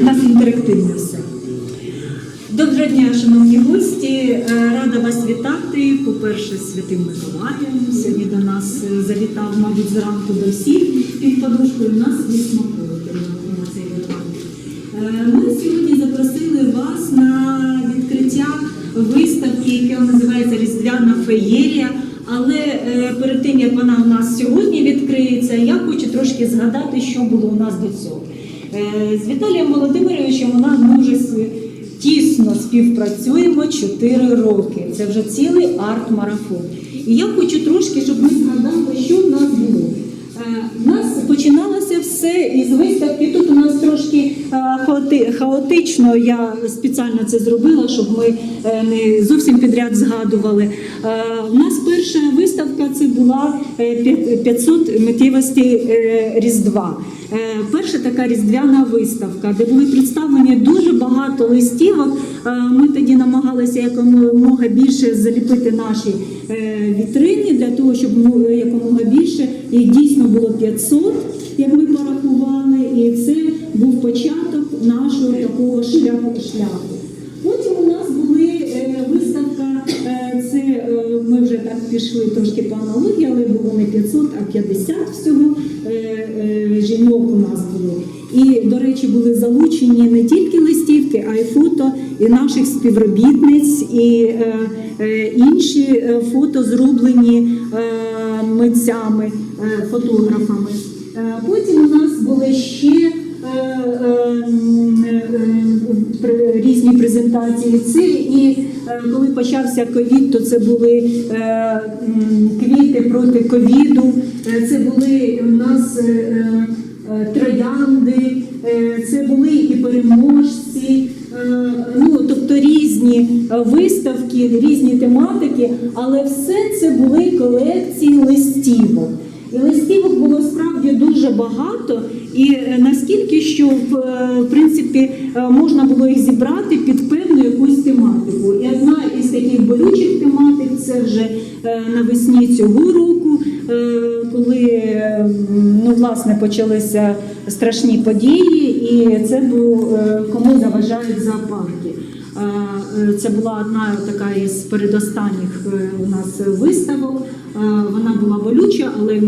У нас інтерактивне все. Доброго дня, шановні гості. Е, Рада вас вітати. По-перше, святим Миколаєм. Сьогодні до нас е, завітав, мабуть, зранку до всіх. Під подушкою у нас є смаколики на цей випадок. Е, Ми сьогодні запросили яка називається Різдвяна феєрія. Але е, перед тим як вона у нас сьогодні відкриється, я хочу трошки згадати, що було у нас до цього. Е, З Віталієм Володимировичем у нас с- тісно співпрацюємо 4 роки. Це вже цілий арт-марафон. І я хочу трошки, щоб ми згадали, що в нас було. Е, У нас починалося все із виставки. Нас трошки е, хаоти- хаотично. Я спеціально це зробила, щоб ми е, не зовсім підряд згадували. Е, У нас перша виставка це була е, п'ят- 500 миттєвостей е, Різдва. Е, Перша така різдвяна виставка, де були представлені дуже багато листівок. Е, Ми тоді намагалися якомога більше заліпити наші е, вітрини для того, щоб мо- якомога більше їх дійсно було 500, як ми порахували, і це початок нашого такого шляху. шляху. Потім у нас були е, виставка, е, це е, ми вже так пішли трошки по аналогії, але було не 500, а 50 всього жінок у нас було. І, до речі, були залучені не тільки листівки, а й фото і наших співробітниць, і е, е, інші фото зроблені е, митцями, е, фотографами. Потім у нас були ще різні презентації. Це і е, коли почався ковід, то це були е, квіти проти ковіду. Е, Це були у нас е, е, е, троянди, е, це були і переможці. е, Ну, тобто різні е, виставки, різні тематики, але все це були колекції листівок. І листівок було справді дуже багато, і е, наскільки що в, е, принципі е, можна було їх зібрати під певну якусь тематику. І одна із таких болючих тематик це вже навесні цього року, коли ну, власне почалися страшні події, і це був е, кому заважають зоопарки. Це була одна така із передостанніх у нас виставок. Вона була болюча, але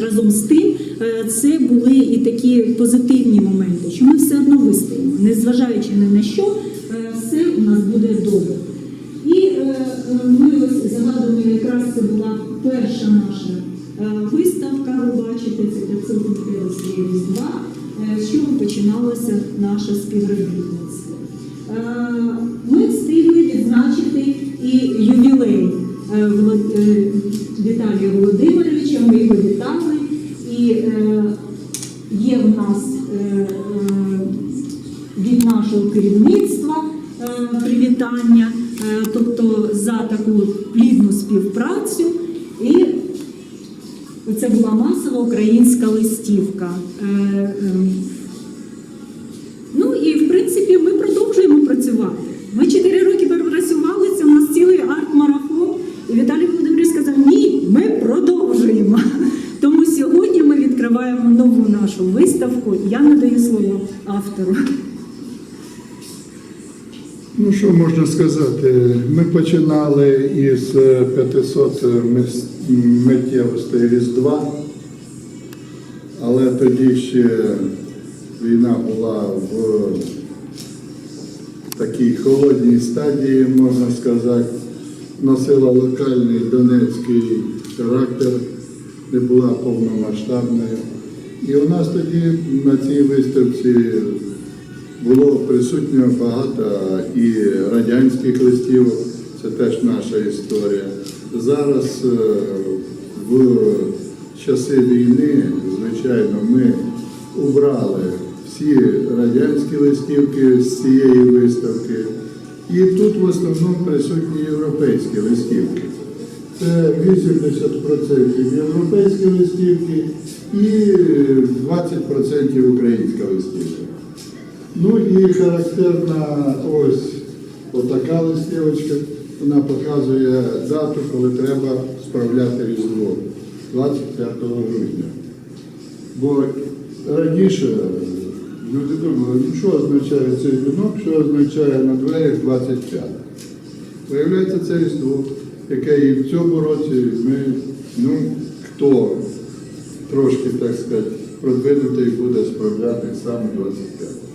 разом з тим е, це були і такі позитивні моменти, що ми все одно вистоїмо, незважаючи ні на що, е, все у нас буде добре. І е, ми ось згадуємо, якраз це була перша наша виставка. Ви бачите, це 500 мистецтв Різдва, е, з чого починалося наше співробітництво. Керівництва е, привітання, е, тобто за таку плідну співпрацю. І це була масова українська листівка. Е, ем, Ну і в принципі ми продовжуємо працювати. Ми 4 роки працювали, це у нас цілий арт-марафон. І Віталій Володимирович сказав: ні, ми продовжуємо. Тому сьогодні ми відкриваємо нову нашу виставку. Я надаю слово автору. Ну, що можна сказати? Ми починали із е, 500 миттєвостей Різдва, але тоді ще війна була в такій холодній стадії, можна сказати, носила локальний донецький характер, не була повномасштабною. І у нас тоді на цій виставці було присутньо багато і радянських листівок, це теж наша історія. Зараз е, в часи війни, звичайно, ми убрали всі радянські листівки з цієї виставки. І тут в основному присутні європейські листівки. Це 80% європейські листівки і 20% українська листівка. Ну і характерна ось отака листівочка. вона показує дату, коли треба справляти Різдво 25 грудня. Бо раніше люди думали, ну що означає цей вінок, що означає на дверях 25. Виявляється, це різдво, яке і в цьому році ми, ну, хто трошки, так сказати, продвинутий буде справляти саме 25.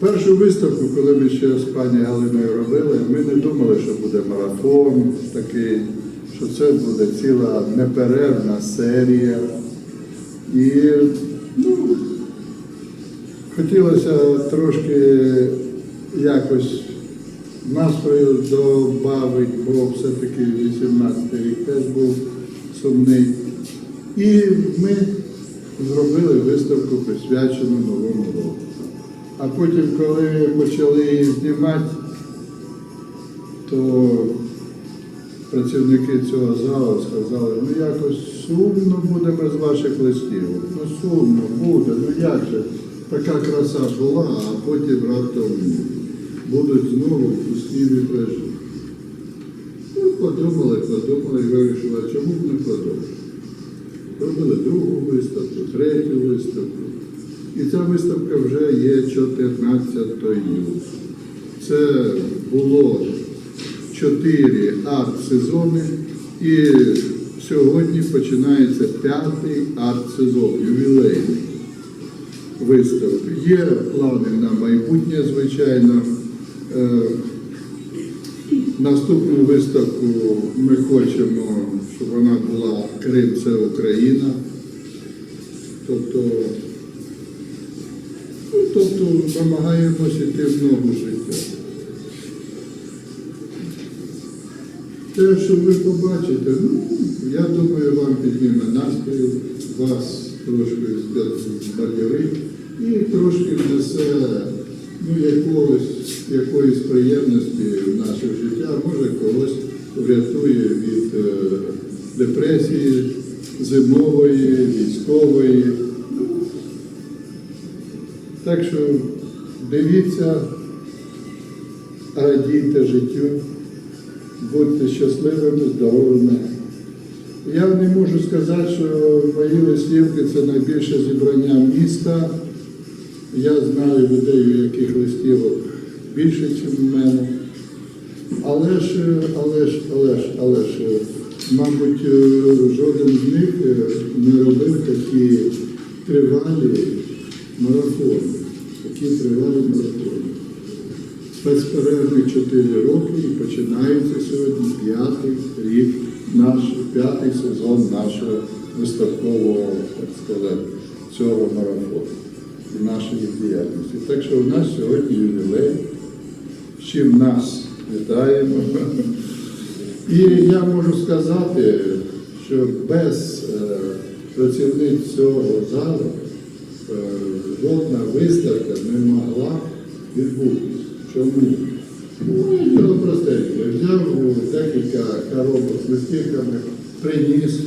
Першу виставку, коли ми ще з пані Галиною робили, ми не думали, що буде марафон такий, що це буде ціла неперервна серія. І ну, хотілося трошки якось настрою добавити, бо все-таки 18 рік теж був сумний. І ми зробили виставку, присвячену Новому року. А потім, коли почали її знімати, то працівники цього залу сказали, ну якось сумно буде без ваших листів. Ну сумно буде, ну як же, така краса була, а потім раптом будуть знову пусті вітражі. Ну, подумали, подумали і вирішили, чому б не продовжити. Робили другу виставку, третю виставку. І ця виставка вже є 14-ю. Це було чотири арт-сезони, і сьогодні починається п'ятий арт-сезон, ювілейний виставки. Є плани на майбутнє, звичайно. Наступну виставку ми хочемо, щоб вона була Крим це Україна. Тобто, ну, тобто намагаємося йти в ногу життя. Те, що ви побачите, ну, я думаю, вам підніме настрій, вас трошки збадьорить і трошки внесе ну, якогось, якоїсь приємності в наше життя, може когось врятує від е, депресії зимової, військової. Так що дивіться, радійте життю, будьте щасливими, здоровими. Я не можу сказати, що мої листівки це найбільше зібрання міста. Я знаю людей, у яких листівок більше, ніж в мене. Але ж, але ж, але ж, але ж, мабуть, е, жоден з них е, не робив такі тривалі марафони. Такі тривалі марафони. Безперервних 4 роки і починається сьогодні п'ятий рік, наш п'ятий сезон нашого виставкового, так сказати, цього марафону і нашої діяльності. Так що у нас сьогодні ювілей, чим нас вітаємо. І я можу сказати, що без е, працівниць цього залу е, жодна виставка не могла відбутися. Чому? Ну, діло простеньке. Взяв декілька коробок з листівками, приніс,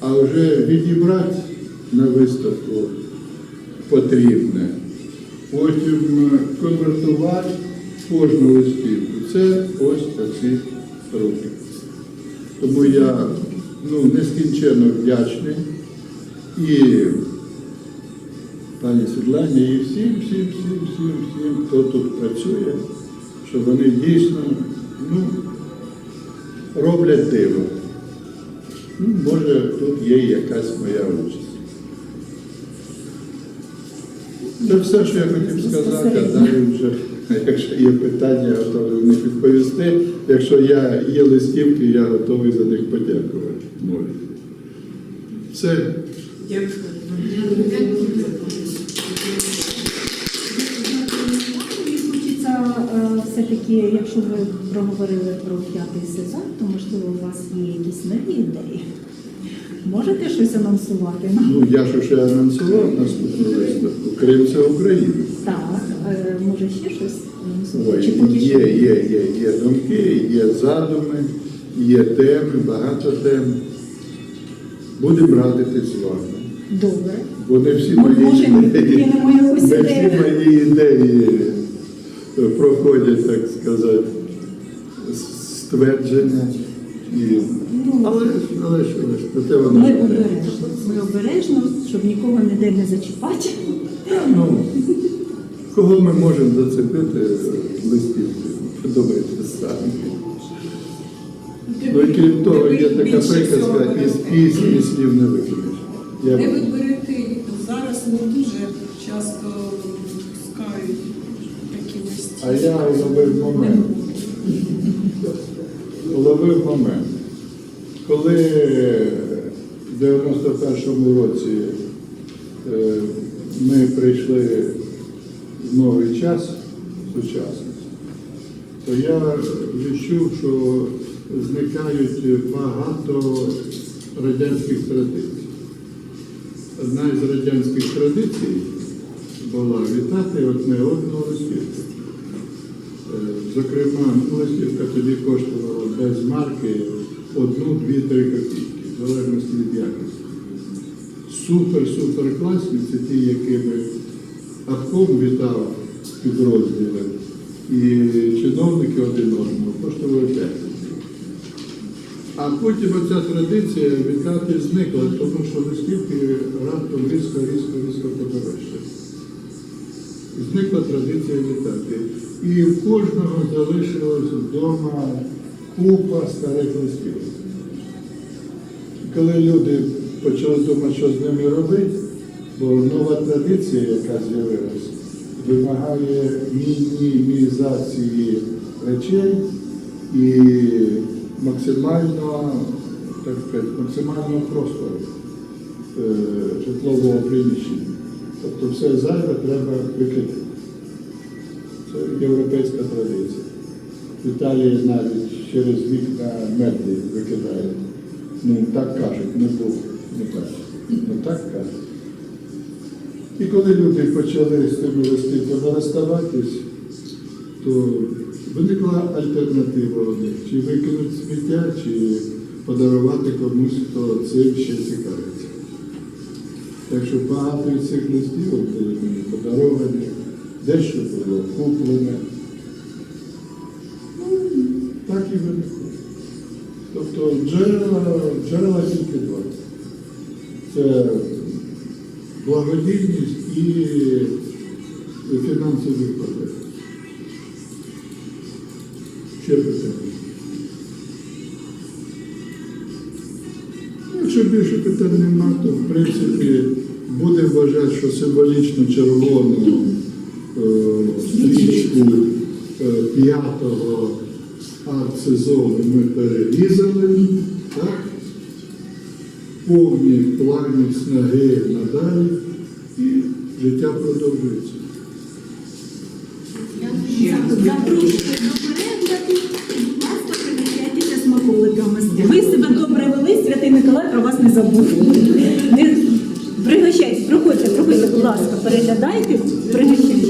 а вже відібрати на виставку потрібне. Потім конвертувати кожну листівку. Це ось такі руки. Тому я ну, нескінченно вдячний і пані Світлані, і всім, всім, всім, всім, всім, хто тут працює, що вони дійсно ну, роблять диво. Ну, може, тут є якась моя участь. Це все, що я хотів сказати, а далі вже, якщо є питання, я готовий на них відповісти. Якщо я є листівки, я готовий за них подякувати. Молі. Все. Хочеться е, все-таки, якщо ви проговорили про п'ятий сезон, то можливо у вас є якісь нові ідеї. Можете щось анонсувати? Ну, я ж уже анонсував наступну виставку. Крим це Україна. Так, е, може ще щось анонсувати? Ой, Чи поки є, що? є, є, є думки, є задуми, є теми, багато тем. Будемо радитись з вами. Добре. Бо не всі Ми мої можемо ідеї, відкинемо якусь не всі ідею. мої ідеї проходять, так сказати, ствердження. І, ну, але, ж- але, ж- але ж, проте воно Ми обережно. Ми обережно, щоб нікого ніде не зачіпати. Ну, кого ми можемо зацепити в листівці? Подумайте самі. Ну і крім того, є така приказка, із пісні слів не викинеш. Я Де ви берете? Зараз не дуже часто пускають такі листі. А я уловив момент. Уловив момент. Коли в 91-му році е, ми прийшли в новий час сучасності, то я відчув, що зникають багато радянських традицій. Одна із радянських традицій була вітати одне одного листівку. Е, Зокрема, листівка тоді коштувала без марки одну, дві, три копійки, в залежності від якості. Супер-супер класні це ті, якими Ахком вітав підрозділи, і чиновники один одного коштували 5. А потім оця традиція вітати зникла, тому що листівки раптом різко, різко, різко подорожчали. Зникла традиція вітати. І в кожного залишилось вдома купа старих листівок. Коли люди почали думати, що з ними робити, бо нова традиція, яка з'явилась, вимагає мінімізації речей і максимально, так сказати, максимального простору е, житлового приміщення. Тобто все зайве треба викидати. Це європейська традиція. В Італії навіть через вікна меблі викидають. Ну, так кажуть, не було, не кажуть. Ну так кажуть. І коли люди почали з тими листівками розставатись, то виникла альтернатива у них. Чи викинути сміття, чи подарувати комусь, хто цим ще цікавиться. Так що багато із цих листівок були мені подаровані, дещо було куплене. Ну, так і виникло. Тобто джерела, джерела тільки два. Це благодійність і фінансові потреби. Ще питання. Якщо більше питань нема, то в принципі будемо вважати, що символічно червону е, стрічку е, п'ятого арт-сезону ми перерізали, так? повні плані снаги надалі і життя продовжується. Запрошую про вас не забуду. Не... Пригощайтесь, проходьте, проходьте, будь ласка, переглядайте, пригощайтеся.